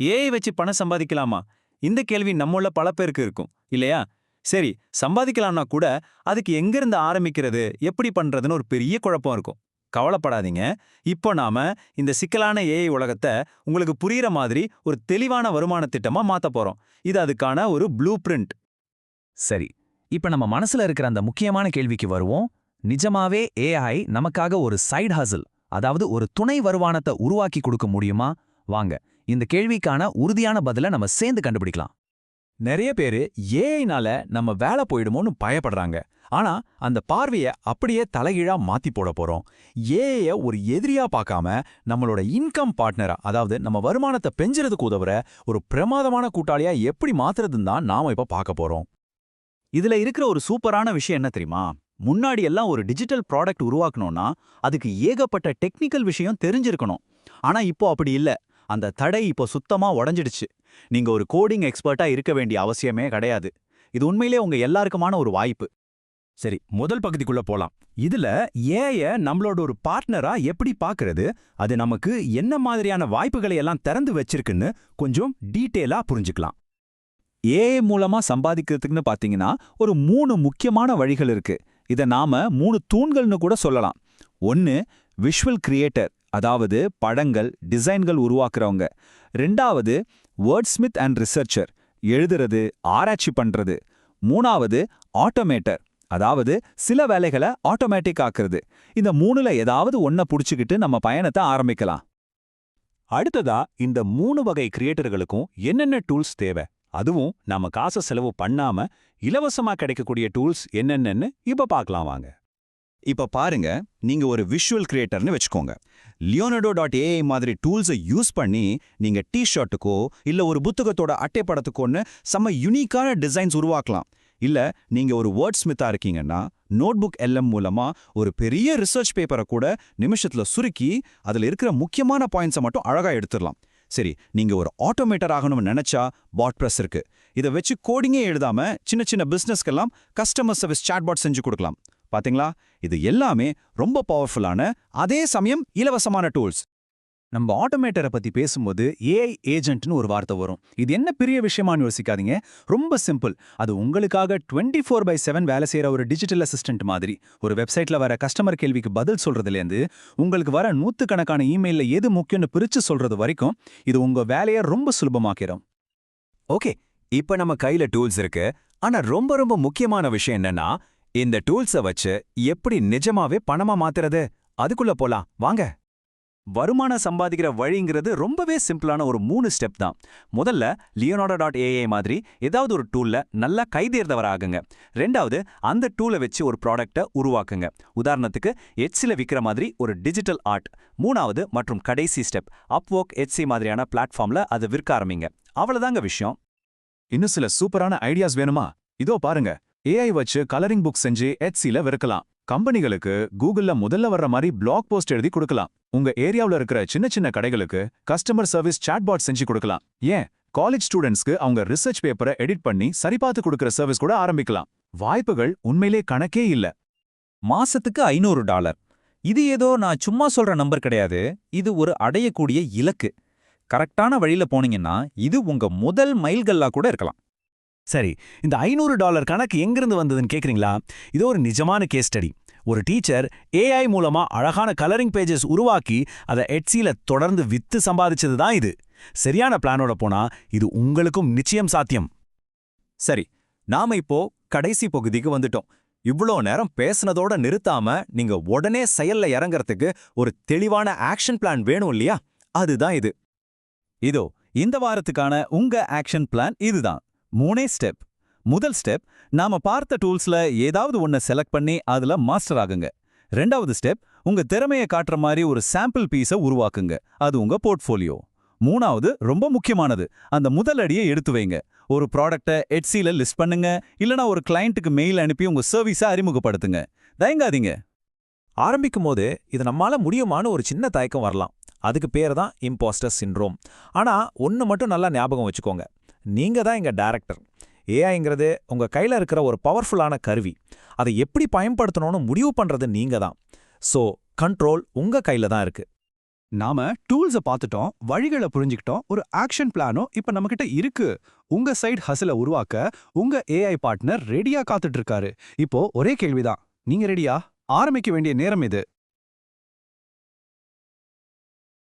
AI வச்சு பணம் சம்பாதிக்கலாமா? இந்த கேள்வி நம்மள பல பேருக்கு இருக்கும் இல்லையா? சரி சம்பாதிக்கலாம்னா கூட அதுக்கு எங்கிருந்து ஆரம்பிக்கிறது எப்படி பண்றதுன்னு ஒரு பெரிய குழப்பம் இருக்கும். கவலைப்படாதீங்க. இப்போ நாம இந்த சிக்கலான ஏஐ உலகத்தை உங்களுக்கு புரியுற மாதிரி ஒரு தெளிவான வருமான திட்டமா மாத்த போறோம். இது அதுக்கான ஒரு ப்ளூ பிரிண்ட் சரி இப்ப நம்ம மனசுல இருக்கிற அந்த முக்கியமான கேள்விக்கு வருவோம். நிஜமாவே ஏஐ நமக்காக ஒரு சைட் ஹசல் அதாவது ஒரு துணை வருமானத்தை உருவாக்கி கொடுக்க முடியுமா? வாங்க இந்த கேள்விக்கான உறுதியான பதில நம்ம சேர்ந்து கண்டுபிடிக்கலாம். நிறைய பேரு ஏஐனால நம்ம வேலை போயிடுமோன்னு பயப்படுறாங்க. ஆனா அந்த பார்வைய அப்படியே தலைகீழா மாத்தி போட போறோம். ஏஐய ஒரு எதிரியா பார்க்காம நம்மளோட இன்கம் பார்ட்னரா அதாவது நம்ம வருமானத்தை பெஞ்சுறதுக்கு உதவுற ஒரு பிரமாதமான கூட்டாளியா எப்படி மாத்துறதுன்னு தான் நாம இப்ப பார்க்க போறோம். இதுல இருக்கிற ஒரு சூப்பரான விஷயம் என்ன தெரியுமா? முன்னாடி எல்லாம் ஒரு டிஜிட்டல் ப்ராடக்ட் உருவாக்கணும்னா அதுக்கு ஏகப்பட்ட டெக்னிக்கல் விஷயம் தெரிஞ்சிருக்கணும். ஆனா இப்போ அப்படி இல்ல. அந்த தடை இப்போ சுத்தமா உடைஞ்சிடுச்சு. நீங்க ஒரு கோடிங் எக்ஸ்பர்ட்டா இருக்க வேண்டிய அவசியமே கிடையாது. இது உண்மையிலே உங்க எல்லாருக்குமான ஒரு வாய்ப்பு. சரி முதல் பகுதிக்குள்ள போலாம். இதுல ஏஐய நம்மளோட ஒரு பார்ட்னரா எப்படி பார்க்கறது அது நமக்கு என்ன மாதிரியான வாய்ப்புகளை எல்லாம் திறந்து வச்சிருக்குன்னு கொஞ்சம் டீட்டெயிலா புரிஞ்சுக்கலாம். ஏஐ மூலமா சம்பாதிக்கிறதுக்குன்னு பாத்தீங்கன்னா ஒரு மூணு முக்கியமான வழிகள் இருக்கு. இத நாம மூணு தூண்கள்னு கூட சொல்லலாம். ஒன்னு விஷுவல் கிரியேட்டர் அதாவது படங்கள் டிசைன்கள் உருவாக்குறவங்க. ரெண்டாவது வேர்ட்ஸ்மித் அண்ட் ரிசர்ச்சர் எழுதுறது ஆராய்ச்சி பண்றது. மூணாவது ஆட்டோமேட்டர் அதாவது சில வேலைகளை ஆட்டோமேட்டிக் ஆக்குறது. இந்த மூணுல ஏதாவது ஒன்ன புடிச்சுக்கிட்டு நம்ம பயணத்தை ஆரம்பிக்கலாம். அடுத்ததா இந்த மூணு வகை கிரியேட்டர்களுக்கும் என்னென்ன டூல்ஸ் தேவை? அதுவும் நாம காசை செலவு பண்ணாம இலவசமா கிடைக்கக்கூடிய டூல்ஸ் என்னென்னன்னு இப்ப பார்க்கலாம் வாங்க. இப்ப பாருங்க நீங்க ஒரு விஷுவல் கிரியேட்டர்னு வச்சுக்கோங்க. லியோனடோ டாட் ஏஐ மாதிரி டூல்ஸை யூஸ் பண்ணி நீங்க டி ஷர்ட்டுக்கோ இல்ல ஒரு புத்தகத்தோட அட்டைப்படத்துக்கோன்னு செம்ம யுனிக்கான டிசைன்ஸ் உருவாக்கலாம். இல்ல நீங்க ஒரு வேர்ட் ஸ்மித்தா இருக்கீங்கன்னா நோட்புக் எல்எம் மூலமா ஒரு பெரிய ரிசர்ச் பேப்பரை கூட நிமிஷத்துல சுருக்கி அதுல இருக்கிற முக்கியமான பாயிண்ட்ஸை மட்டும் அழகா எடுத்துடலாம். சரி நீங்க ஒரு ஆட்டோமேட்டர் ஆகணும்னு நினைச்சா பாட் ப்ரெஸ் இருக்கு. இதை வச்சு கோடிங்கே எழுதாம சின்ன சின்ன பிசினஸ்க்கெல்லாம் கஸ்டமர் சர்வீஸ் சாட்பாட் செஞ்சு கொடுக்கலாம். பாத்தீங்களா? இது எல்லாமே ரொம்ப பவர்ஃபுல்லான அதே சமயம் இலவசமான டூல்ஸ் நம்ம ஆட்டோமேட்டரை பத்தி பேசும்போது ஏஐ ஏஜென்ட்னு ஒரு வார்த்தை வரும். இது என்ன பெரிய விஷயமான்னு யோசிக்காதீங்க. ரொம்ப சிம்பிள் அது உங்களுக்காக டுவெண்ட்டி ஃபோர் பை செவன் வேலை செய்யற ஒரு டிஜிட்டல் அசிஸ்டன்ட் மாதிரி. ஒரு வெப்சைட்ல வர கஸ்டமர் கேள்விக்கு பதில் சொல்றதுலேருந்து உங்களுக்கு வர நூத்துக்கணக்கான இமெயில்ல எது முக்கியம்னு பிரிச்சு சொல்றது வரைக்கும் இது உங்க வேலையை ரொம்ப சுலபமாக்கிறோம் ஓகே இப்ப நம்ம கையில டூல்ஸ் இருக்கு. ஆனா ரொம்ப ரொம்ப முக்கியமான விஷயம் என்னன்னா இந்த டூல்ஸை வச்சு எப்படி நிஜமாவே பணமா மாத்துறது? அதுக்குள்ள போலாம். வாங்க. வருமானம் சம்பாதிக்கிற வழிங்கிறது ரொம்பவே சிம்பிளான ஒரு மூணு ஸ்டெப் தான். முதல்ல லியோனாடோ டாட் ஏஐ மாதிரி ஏதாவது ஒரு டூல்ல நல்லா கைதேர்ந்தவர் ஆகுங்க ரெண்டாவது அந்த டூலை வச்சு ஒரு ப்ராடக்டை உருவாக்குங்க. உதாரணத்துக்கு எச்சில் விற்கிற மாதிரி ஒரு டிஜிட்டல் ஆர்ட். மூணாவது மற்றும் கடைசி ஸ்டெப் அப்வோக் எச்சி மாதிரியான பிளாட்ஃபார்ம்ல அதை விற்க ஆரம்பிங்க. அவ்வளோதாங்க விஷயம். இன்னும் சில சூப்பரான ஐடியாஸ் வேணுமா? இதோ பாருங்க. ஏஐ வச்சு கலரிங் புக் செஞ்சு எட்சில விற்கலாம். கம்பெனிகளுக்கு கூகுள்ல முதல்ல வர்ற மாதிரி பிளாக் போஸ்ட் எழுதி கொடுக்கலாம். உங்க ஏரியாவுல இருக்கிற சின்ன சின்ன கடைகளுக்கு கஸ்டமர் சர்வீஸ் சாட்பாட் செஞ்சு கொடுக்கலாம். ஏன்? காலேஜ் ஸ்டூடெண்ட்ஸ்க்கு அவங்க ரிசர்ச் பேப்பரை எடிட் பண்ணி சரிபார்த்து கொடுக்கிற சர்வீஸ் கூட ஆரம்பிக்கலாம். வாய்ப்புகள் உண்மையிலே கணக்கே இல்ல. மாசத்துக்கு ஐநூறு டாலர். இது ஏதோ நான் சும்மா சொல்ற நம்பர் கிடையாது. இது ஒரு அடையக்கூடிய இலக்கு. கரெக்டான வழியில போனீங்கன்னா இது உங்க முதல் மைல்கல்லா கூட இருக்கலாம். சரி இந்த ஐநூறு டாலர் கணக்கு எங்கிருந்து வந்ததுன்னு கேக்குறீங்களா? இது ஒரு நிஜமான கேஸ் ஸ்டடி ஒரு டீச்சர் ஏஐ மூலமா அழகான கலரிங் பேஜஸ் உருவாக்கி அதை எட்சியில தொடர்ந்து வித்து சம்பாதிச்சது தான் இது. சரியான பிளானோட போனா இது உங்களுக்கும் நிச்சயம் சாத்தியம். சரி நாம இப்போ கடைசி பகுதிக்கு வந்துட்டோம். இவ்ளோ நேரம் பேசுனதோட நிறுத்தாம நீங்க உடனே செயல்ல இறங்கறதுக்கு ஒரு தெளிவான ஆக்ஷன் பிளான் வேணும் இல்லையா? அதுதான் இது. இதோ இந்த வாரத்துக்கான உங்க ஆக்ஷன் பிளான் இதுதான். மூணே ஸ்டெப் முதல் ஸ்டெப் நாம பார்த்த டூல்ஸ்ல ஏதாவது ஒன்ன செலக்ட் பண்ணி அதுல மாஸ்டர் ஆகுங்க. ரெண்டாவது ஸ்டெப் உங்க திறமையை காட்டுற மாதிரி ஒரு சாம்பிள் பீஸை உருவாக்குங்க. அது உங்க போர்ட்ஃபோலியோ மூணாவது ரொம்ப முக்கியமானது அந்த முதல் அடியை எடுத்து வைங்க. ஒரு ப்ராடக்டை எட்சில லிஸ்ட் பண்ணுங்க இல்லனா ஒரு கிளைண்ட்டுக்கு மெயில் அனுப்பி உங்க சர்வீஸை அறிமுகப்படுத்துங்க. தயங்காதீங்க. ஆரம்பிக்கும் போது இது நம்மால முடியுமான்னு ஒரு சின்ன தயக்கம் வரலாம். அதுக்கு பேர் தான் இம்போஸ்டர் சின்ரோம் ஆனா ஒன்று மட்டும் நல்லா ஞாபகம் வச்சுக்கோங்க. நீங்க தான் எங்க டைரக்டர் ஏஐங்கிறது உங்க கையில இருக்கிற ஒரு பவர்ஃபுல்லான கருவி. அதை எப்படி பயன்படுத்தணும்னு முடிவு பண்றது நீங்க தான். ஸோ கண்ட்ரோல் உங்க கையில் தான் இருக்கு. நாம டூல்ஸை பார்த்துட்டோம் வழிகளை புரிஞ்சுக்கிட்டோம் ஒரு ஆக்ஷன் பிளானும் இப்ப நம்மகிட்ட இருக்கு. உங்க சைடு ஹசில உருவாக்க உங்க ஏஐ பார்ட்னர் ரெடியா காத்துட்டு இருக்காரு. இப்போ ஒரே கேள்விதான். நீங்க ரெடியா ஆரம்பிக்க வேண்டிய நேரம் இது.